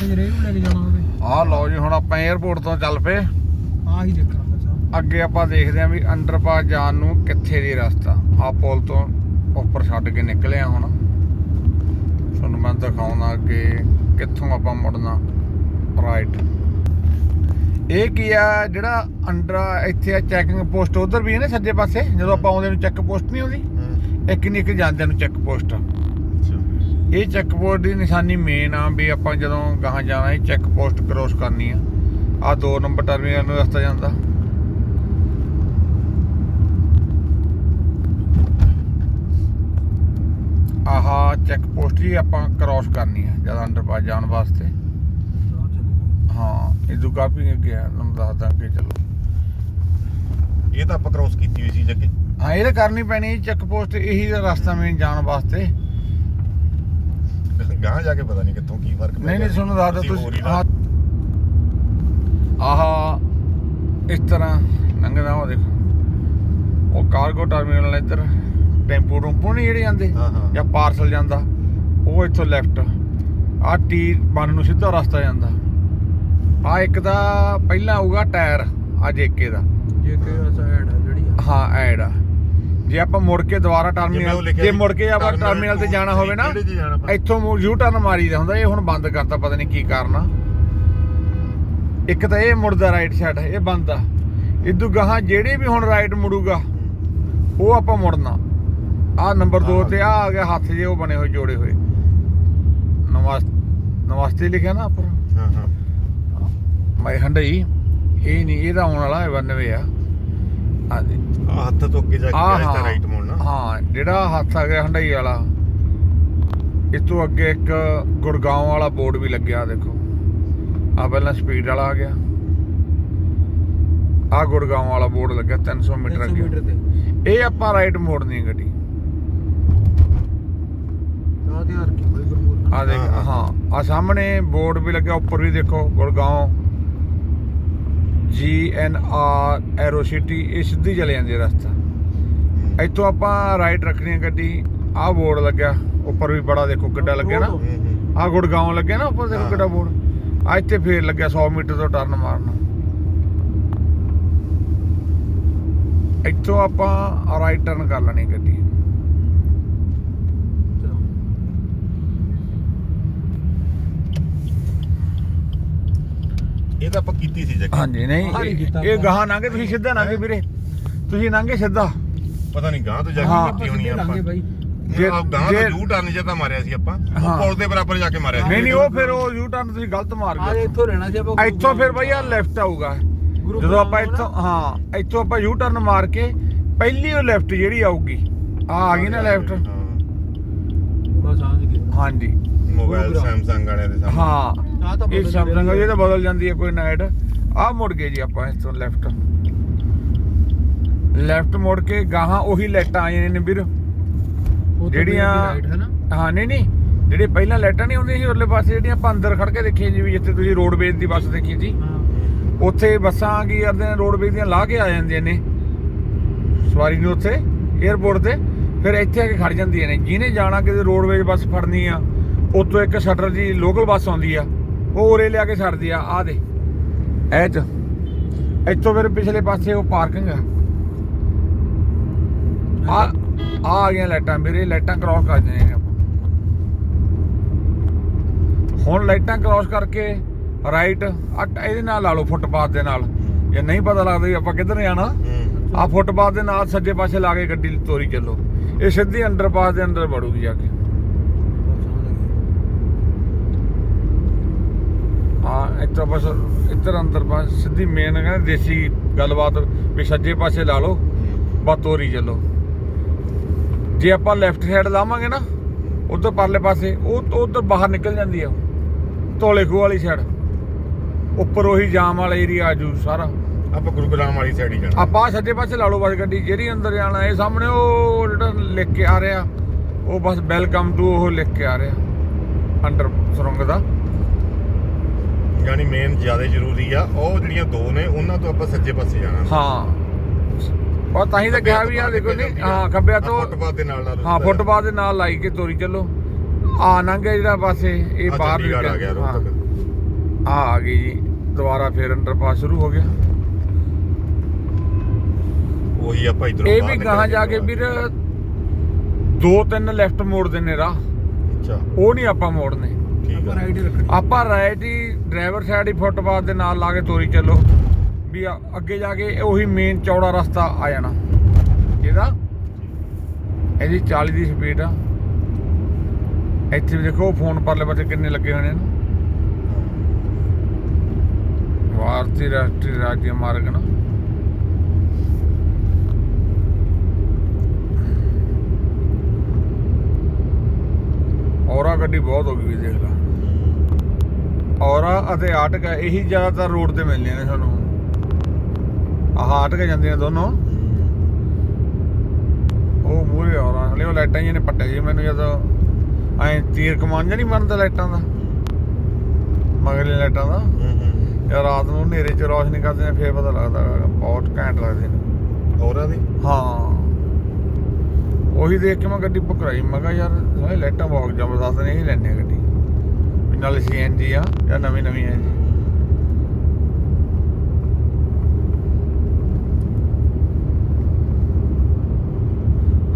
ਰਸਤੇ 'ਚ ਰੇਹ ਨੂੰ ਲੈ ਕੇ ਜਾਣਾ ਹੋਵੇ। ਆਹ ਲਓ ਜੀ ਹੁਣ ਆਪਾਂ 에어ਪੋਰਟ ਤੋਂ ਚੱਲ ਪਏ। ਆਹ ਹੀ ਦੇਖਣਾ ਬਸ ਅੱਗੇ ਆਪਾਂ ਦੇਖਦੇ ਆਂ ਵੀ ਅੰਡਰਪਾਸ ਜਾਣ ਨੂੰ ਕਿੱਥੇ ਦੀ ਰਸਤਾ। ਆਹ ਪੁਲ ਤੋਂ ਉੱਪਰ ਛੱਡ ਕੇ ਨਿਕਲੇ ਆ ਹੁਣ। ਤੁਹਾਨੂੰ ਮੈਂ ਦਿਖਾਉਣਾ ਕਿ ਕਿੱਥੋਂ ਆਪਾਂ ਮੁੜਨਾ। ਰਾਈਟ ਇਹ ਕੀ ਆ ਜਿਹੜਾ ਅੰਡਰ ਇੱਥੇ ਆ ਚੈਕਿੰਗ ਪੋਸਟ ਉਧਰ ਵੀ ਹੈ ਨਾ ਸੱਜੇ ਪਾਸੇ? ਜਦੋਂ ਆਪਾਂ ਆਉਂਦੇ ਨੂੰ ਚੈੱਕ ਪੋਸਟ ਨਹੀਂ ਆਉਂਦੀ? ਇੱਕ ਨਹੀਂ ਇੱਕ ਜਾਂਦੇ ਨੂੰ ਚੈੱਕ ਪੋਸਟ ਇਹ ਚੈੱਕ ਪੋਸਟ ਦੀ ਨਿਸ਼ਾਨੀ ਮੇਨ ਆ ਵੀ ਆਪਾਂ ਜਦੋਂ ਗਾਹਾਂ ਜਾਣਾ ਇਹ ਚੈੱਕ ਪੋਸਟ ਕ੍ਰੋਸ ਕਰਨੀ ਆ। ਆ ਦੋ ਨੰਬਰ ਟਰਮੀਨਲ ਨੂੰ ਰਸਤਾ ਜਾਂਦਾ। ਆਹਾ ਚੈੱਕ ਪੋਸਟ ਹੀ ਆਪਾਂ ਕ੍ਰੋਸ ਕਰਨੀ ਆ ਜਦ ਅੰਡਰਪਾਸ ਜਾਣ ਵਾਸਤੇ। ਹਾਂ ਇਹ ਤੋਂ ਕਾਫੀ ਅੱਗੇ ਆ ਤੁਹਾਨੂੰ ਦੱਸਦਾ ਅੱਗੇ ਚਲੋ। ਇਹ ਤਾਂ ਆਪਾਂ ਕ੍ਰੋਸ ਕੀਤੀ ਹੋਈ ਸੀ ਜੱਗੇ। ਹਾਂ ਇਹ ਤਾਂ ਕਰਨੀ ਪੈਣੀ ਚੈੱਕ ਪੋਸਟ ਇਹੀ ਦਾ ਰਸਤਾ ਮੇਨ ਜਾਣ ਵਾਸਤੇ। ਗਾਂ ਜਾ ਕੇ ਪਤਾ ਨਹੀਂ ਕਿੱਥੋਂ ਕੀ ਫ਼ਰਕ ਨਹੀਂ ਨਹੀਂ ਤੁਹਾਨੂੰ ਅਸੀਂ ਹੋਰ ਹੀ ਤੁਸੀਂ ਆਹ ਆਹ ਇਸ ਤਰ੍ਹਾਂ ਲੰਘਦਾ ਉਹ ਦੇਖੋ। ਉਹ ਕਾਰਗੋ ਟਰਮੀਨਲ ਇੱਧਰ ਟੈਂਪੂ ਟੂੰਪੂ ਨਹੀਂ ਜਿਹੜੇ ਜਾਂਦੇ ਹਾਂ, ਹਾਂ। ਜਾਂ ਪਾਰਸਲ ਜਾਂਦਾ ਉਹ ਇੱਥੋਂ ਲੈਫਟ ਆਹ ਟੀ ਬਨ ਨੂੰ ਸਿੱਧਾ ਰਸਤਾ ਜਾਂਦਾ। ਆ ਇੱਕ ਤਾਂ ਪਹਿਲਾਂ ਆਊਗਾ ਟਾਇਰ ਆ ਜੇਕੇ ਦਾ ਜੇ ਕਿ ਸਾਈਡ ਹੈ ਜਿਹੜੀ ਆ। ਹਾਂ ਐਡ ਆ। ਜੇ ਆਪਾਂ ਮੁੜ ਕੇ ਦੁਬਾਰਾ ਟਰਮੀਨਲ ਜੇ ਮੁੜ ਕੇ ਆਪਾਂ ਟਰਮੀਨਲ ਤੇ ਜਾਣਾ ਹੋਵੇ ਨਾ? ਇੱਥੋਂ ਯੂ ਟਰਨ ਮਾਰੀਦਾ ਹੁੰਦਾ ਇਹ ਹੁਣ ਬੰਦ ਕਰਤਾ ਪਤਾ ਨਹੀਂ ਕੀ ਕਾਰਨ ਇੱਕ ਤਾਂ ਇਹ ਮੁੜਦਾ ਰਾਈਟ ਸਾਈਡ ਇਹ ਬੰਦ ਆ। ਇਦੋਂ ਗਾਹਾਂ ਜਿਹੜੇ ਵੀ ਹੁਣ ਰਾਈਟ ਮੁੜੂਗਾ ਉਹ ਆਪਾਂ ਮੁੜਨਾ। ਆ ਨੰਬਰ 2 ਤੇ ਆ ਆ ਗਿਆ ਹੱਥ ਜੇ ਉਹ ਬਣੇ ਹੋਏ ਜੋੜੇ ਹੋਏ। ਨਮਸ ਨਮਸਤੇ ਲਿਖਿਆ ਨਾ ਉੱਪਰ ਹਾਂ ਹਾਂ। ਮੈਂ ਹੰਡਈ ਇਹ ਨਹੀਂ ਇਹਦਾ ਆਉਣ ਵਾਲਾ 92 ਆ। ਹਾਂਜੀ। ਹੱਥ ਤੋਂ ਅੱਗੇ ਜਾ ਕੇ ਆਹ ਹਾਂ। ਰਾਈਟ ਮੋੜਨਾ ਹਾਂ ਜਿਹੜਾ ਹੱਥ ਆ ਗਿਆ ਹੰਡਈ ਵਾਲਾ ਇਸ ਤੋਂ ਅੱਗੇ ਇੱਕ ਗੁੜਗਾਉਂ ਵਾਲਾ ਬੋਰਡ ਵੀ ਲੱਗਿਆ ਦੇਖੋ। ਆ ਪਹਿਲਾਂ ਸਪੀਡ ਵਾਲਾ ਆ ਗਿਆ। ਆ ਗੁੜਗਾਉਂ ਵਾਲਾ ਬੋਰਡ ਲੱਗਿਆ 300 ਮੀਟਰ 300 ਮੀਟਰ ਅੱਗੇ। ਤੇ। ਇਹ ਆਪਾਂ ਰਾਈਟ ਮੋੜਨੀ ਹੈ ਗੱਡੀ। ਆਹ ਧਿਆਨ ਰੱਖੀ ਬਈ ਗੁਰਮੂਰ ਆ ਦੇਖ ਹਾਂ, ਹਾਂ ਆ ਸਾਹਮਣੇ ਬੋਰਡ ਵੀ ਲੱਗਿਆ ਉੱਪਰ ਵੀ ਦੇਖੋ ਗੁੜਗਾਉਂ। ਜੀ ਐਨ ਆਰ ਐਰੋ ਸਿਟੀ ਇਹ ਸਿੱਧੀ ਚਲੇ ਜਾਂਦੀ ਹੈ ਰਸਤਾ। ਇੱਥੋਂ ਆਪਾਂ ਰਾਈਟ ਰੱਖਣੀ ਹੈ ਗੱਡੀ। ਆਹ ਬੋਰਡ ਲੱਗਿਆ ਉੱਪਰ ਵੀ ਬੜਾ ਦੇਖੋ ਕਿੱਡਾ ਲੱਗਿਆ ਨਾ। ਆਹ ਗੁੜਗਾਉਂ ਲੱਗਿਆ ਨਾ ਉੱਪਰ ਦੇਖੋ। ਕਿੱਡਾ ਬੋਰਡ। ਆ ਇੱਥੇ ਫੇਰ ਲੱਗਿਆ 100 ਮੀਟਰ ਤੋਂ ਟਰਨ ਮਾਰਨਾ। ਇੱਥੋਂ ਆਪਾਂ ਰਾਈਟ ਟਰਨ ਕਰ ਲੈਣੀ ਗੱਡੀ। ਇਹ ਤਾਂ ਆਪਾਂ ਕੀਤੀ ਸੀ ਜੱਗੇ। ਹਾਂਜੀ ਨਹੀਂ ਇਹ-। ਗਾਹਾਂ ਲੰਘੇ ਤੁਸੀਂ ਸਿੱਧਾ ਲੰਘੇ ਵੀਰੇ। ਤੁਸੀਂ ਲੰਘੇ ਸਿੱਧਾ। ਪਤਾ ਨਹੀਂ ਗਾਂ ਤੋਂ ਜਾ ਹਾਂ। ਕੇ ਕੀਤੀ ਹੋਣੀ ਆ ਆਪਾਂ। ਜੇ- ਗਾਂ ਤੋਂ ਜੇ- ਯੂ ਟਰਨ ਜਿਹਾ ਤਾਂ ਮਾਰਿਆ ਸੀ ਆਪਾਂ। ਹਾਂ। ਉਹ ਪੁਲ ਦੇ ਬਰਾਬਰ ਜਾ ਕੇ ਮਾਰਿਆ ਸੀ। ਨਹੀਂ ਨਹੀਂ ਉਹ ਫਿਰ ਉਹ ਯੂ ਟਰਨ ਤੁਸੀਂ ਗਲਤ ਮਾਰ ਗਏ। ਇੱਥੋਂ ਲੈਣਾ ਸੀ ਆਪਾਂ ਇੱਥੋਂ ਫਿਰ ਬਈ ਆ ਲੈਫਟ ਆਊਗਾ। ਜਦੋਂ ਆਪਾਂ ਇੱਥੋਂ ਹਾਂ ਇੱਥੋਂ ਆਪਾਂ ਯੂ ਟਰਨ ਮਾਰ ਕੇ ਪਹਿਲੀ ਉਹ ਲੈਫਟ ਜਿਹੜੀ ਆਊਗੀ। ਆ ਆ ਗਈ ਨਾ ਲੈਫਟ ਹਾਂ। ਬਸ ਸਮਝ ਗਏ ਹਾਂਜੀ। ਮੋਬਾਈਲ। ਸੈਮਸੰਗ ਵਾਲਿਆਂ ਦੇ ਸਾਹਮਣੇ। ਹਾਂ ਆਹ ਤਾਂ ਇਹ ਜਾਂਦੀ ਇਹ ਤਾਂ ਬਦਲ ਜਾਂਦੀ ਹੈ ਕੋਈ ਨਾਈਟ ਆ ਮੁੜ ਗਏ ਜੀ ਆਪਾਂ ਇਸ ਤੋਂ ਲੈਫਟ ਲੈਫਟ ਮੁੜ ਕੇ ਗਾਹਾਂ ਉਹੀ ਲਾਈਟਾਂ ਆਈਆਂ ਨੇ ਵੀਰ। ਜਿਹੜੀਆਂ- ਹੈ ਨਾ। ਹਾਂ ਨਹੀਂ ਨਹੀਂ। ਜਿਹੜੇ ਪਹਿਲਾਂ ਲਾਈਟਾਂ ਨਹੀਂ ਹੁੰਦੀਆਂ ਸੀ ਉਰਲੇ ਪਾਸੇ ਜਿਹੜੀਆਂ ਆਪਾਂ ਅੰਦਰ ਖੜ ਕੇ ਦੇਖੀਆਂ ਜੀ ਵੀ ਜਿੱਥੇ ਤੁਸੀਂ ਰੋਡਵੇਜ਼ ਦੀ ਬੱਸ ਦੇਖੀ ਸੀ। ਹਾਂ। ਉੱਥੇ ਬੱਸਾਂ ਕੀ ਕਰਦੇ ਨੇ ਰੋਡਵੇਜ਼ ਦੀਆਂ ਲਾ ਕੇ ਆ ਜਾਂਦੀਆਂ ਨੇ। ਸਵਾਰੀ ਨੂੰ ਉੱਥੇ 에어ਪੋਰਟ ਤੇ ਫਿਰ ਇੱਥੇ ਆ ਕੇ ਖੜ ਜਾਂਦੀਆਂ ਨੇ। ਜਿਹਨੇ ਜਾਣਾ ਕਿਤੇ ਰੋਡਵੇਜ਼ ਬੱਸ ਫੜਨੀ ਆ ਉੱਥੋਂ ਇੱਕ ਸ਼ਟਰ ਦੀ ਲੋਕਲ ਬੱਸ ਆਉਂਦੀ ਆ ਉਹ ਉਰੇ ਲਿਆ ਕੇ ਛੱਡਦੀ ਆ ਆ ਦੇ ਐ ਚ ਇੱਥੋਂ ਫਿਰ ਪਿਛਲੇ ਪਾਸੇ ਉਹ ਪਾਰਕਿੰਗ ਆ। ਆ ਆ ਆ ਗਈਆਂ ਲਾਈਟਾਂ ਵੀਰੇ ਲਾਈਟਾਂ ਕ੍ਰਾਸ ਕਰ ਆਪਾਂ। ਹੁਣ ਲਾਈਟਾਂ ਕ੍ਰਾਸ ਕਰਕੇ ਰਾਈਟ ਇਹਦੇ ਨਾਲ ਲਾ ਲਓ ਫੁੱਟਪਾਥ ਦੇ ਨਾਲ। ਜੇ ਨਹੀਂ ਪਤਾ ਲੱਗਦਾ ਵੀ ਆਪਾਂ ਕਿੱਧਰ ਜਾਣਾ। ਆ ਫੁੱਟਪਾਥ ਦੇ ਨਾਲ ਸੱਜੇ ਪਾਸੇ ਲਾ ਕੇ ਗੱਡੀ ਤੋਰੀ ਚੱਲੋ। ਇਹ ਸਿੱਧੀ ਅੰਡਰਪਾਸ ਦੇ ਅੰਦਰ ਵੜੂਗੀ ਜਾ ਕੇ ਬਸ ਸਮਝ ਗਏ ਇੱਥੋਂ ਬਸ ਇੱਧਰ ਅੰਦਰ ਪਾਸ ਸਿੱਧੀ ਮੇਨ ਕਹਿੰਦੇ ਦੇਸੀ ਗੱਲਬਾਤ ਵੀ ਸੱਜੇ ਪਾਸੇ ਲਾ ਲਓ ਬਾ ਤੋਰੀ ਚੱਲੋ। ਜੇ ਆਪਾਂ ਲੈਫਟ ਸਾਈਡ ਲਾਵਾਂਗੇ ਨਾ ਉਧਰ ਪਰਲੇ ਪਾਸੇ ਉਹ ਉਧਰ ਬਾਹਰ ਨਿਕਲ ਜਾਂਦੀ ਆ ਧੋਲੇ ਖੂਹ ਵਾਲੀ ਸਾਈਡ ਉੱਪਰ ਉਹੀ ਜਾਮ ਵਾਲਾ ਏਰੀਆ ਆਜੂ ਸਾਰਾ। ਆਪਾਂ ਗੁਰੂਗ੍ਰਾਮ ਵਾਲੀ ਸਾਈਡ ਹੀ ਜਾਣਾ। ਆਪਾਂ ਸੱਜੇ ਪਾਸੇ ਲਾ ਲਓ ਬਸ ਗੱਡੀ ਜਿਹੜੀ ਅੰਦਰ ਜਾਣਾ ਇਹ ਸਾਹਮਣੇ ਉਹ ਜਿਹੜਾ ਲਿਖ ਕੇ ਆ ਰਿਹਾ ਉਹ ਬਸ ਵੈਲਕਮ ਟੂ ਉਹ ਲਿਖ ਕੇ ਆ ਰਿਹਾ ਅੰਡਰ ਸੁਰੰਗ ਦਾ। ਯਾਨੀ ਮੇਨ ਜ਼ਿਆਦਾ ਜ਼ਰੂਰੀ ਆ ਉਹ ਜਿਹੜੀਆਂ ਦੋ ਨੇ ਉਹਨਾਂ ਤੋਂ ਆਪਾਂ ਸੱਜੇ ਪਾਸੇ ਜਾਣਾ। ਹਾਂ। ਉਹ ਤਾਂ ਹੀ ਤਾਂ ਕਿਹਾ ਵੀ ਆ ਦੇਖੋ ਨਹੀਂ ਹਾਂ ਖੱਬਿਆ ਤੋਂ ਫੁੱਟਪਾਥ ਦੇ ਨਾਲ ਹਾਂ ਫੁੱਟਪਾਥ ਦੇ ਨਾਲ ਲਾਈ ਕੇ ਤੋਰੀ ਚੱਲੋ। ਆ ਨੰਗੇ ਜਿਹੜਾ ਪਾਸੇ ਇਹ ਬਾਹਰ ਚੰਡੀਗੜ੍ਹ ਆ ਗਿਆ ਹਾਂ। ਰੋਹਤਕ ਆ ਆ ਗਈ ਜੀ ਦੁਬਾਰਾ ਫੇਰ ਅੰਡਰਪਾਸ ਸ਼ੁਰੂ ਹੋ ਗਿਆ। ਉਹੀ ਆਪਾਂ ਇਧਰੋਂ ਇਹ ਵੀ ਗਾਹਾਂ ਜਾ ਕੇ ਵੀਰ ਦੋ ਤਿੰਨ ਲੈਫਟ ਮੋੜਦੇ ਨੇ ਰਾਹ। ਅੱਛਾ। ਉਹ ਨਹੀਂ ਆਪਾਂ ਮੋੜਨੇ। ਠੀਕ ਆਪਾਂ ਆ ਰਾਈਟ ਹੀ ਰੱਖਣੀ। ਆਪਾਂ ਰਾਈਟ ਹੀ ਡਰਾਈਵਰ ਸਾਈਡ ਹੀ ਫੁੱਟਪਾਥ ਦੇ ਨਾਲ ਲਾ ਕੇ ਤੋਰੀ ਚੱਲੋ। ਵੀ ਅੱਗੇ ਜਾ ਕੇ ਉਹੀ ਮੇਨ ਚੌੜਾ ਰਸਤਾ ਆ ਜਾਣਾ। ਇਹਦਾ ਇਹਦੀ 40 ਦੀ ਸਪੀਡ ਆ। ਇੱਥੇ ਵੀ ਦੇਖੋ ਫੋਨ ਪਰਲੇ ਪਾਸੇ ਕਿੰਨੇ ਲੱਗੇ ਹੋਣੇ ਨੇ। ਭਾਰਤੀ ਰਾਸ਼ਟਰੀ ਰਾਜ්‍ය ਮਾਰਗ ਨਾ। ਔਰਾ ਗੱਡੀ ਬਹੁਤ ਹੋ ਗਈ ਵੀ ਦੇਖ ਲਾ। ਔਰਾ ਅਤੇ ਆਟਕਾ ਇਹੀ ਜ਼ਿਆਦਾਤਰ ਰੋਡ ਤੇ ਮਿਲਦੀਆਂ ਨੇ ਸਾਨੂੰ। ਆਹ ਆਟਕਾ ਜਾਂਦੀਆਂ ਦੋਨੋਂ। ਉਹ ਮੂਰੇ ਔਰਾ ਹਲੇ ਉਹ ਲਾਈਟਾਂ ਜਿਹਨੇ ਪੱਟੇ ਜੀ ਮੈਨੂੰ ਜਦੋਂ ਐ ਤੀਰ ਕਮਾਨ ਜਾਂ ਨਹੀਂ ਮੰਨਦਾ ਲਾਈਟਾਂ ਦਾ। ਮਗਰਲੇ ਲਾਈਟਾਂ ਦਾ। ਯਾਰ ਰਾਤ ਨੂੰ ਹਨੇਰੇ ਚ ਰੋਸ਼ਨੀ ਕਰਦੇ ਨੇ ਫੇਰ ਪਤਾ ਲੱਗਦਾ ਬਹੁਤ ਘੈਂਟ ਲੱਗਦੇ ਨੇ। ਔਰਾਂ ਦੀ ਹਾਂ। ਉਹੀ ਦੇਖ ਕੇ ਮੈਂ ਗੱਡੀ ਕਰਾਈ ਮੈਂ ਕਿਹਾ ਯਾਰ ਸਾਰੇ ਲਾਈਟਾਂ ਬਹੁਤ ਜ਼ਬਰਦਸਤ ਨੇ ਇਹੀ ਲੈਣੇ ਗੱਡੀ। ਨਾਲੇ ਸੀਐਨਜੀ ਆ। ਜਾਂ ਨਵੀਂ ਨਵੀਂ ਹੈ ਜੀ।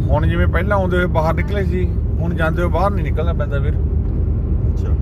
ਹੁਣ ਜਿਵੇਂ ਪਹਿਲਾਂ ਆਉਂਦੇ ਹੋਏ ਬਾਹਰ ਨਿਕਲੇ ਸੀ, ਹੁਣ ਜਾਂਦੇ ਹੋਏ ਬਾਹਰ ਨਹੀਂ ਨਿਕਲਣਾ ਪੈਂਦਾ ਵੀਰ। ਅੱਛਾ।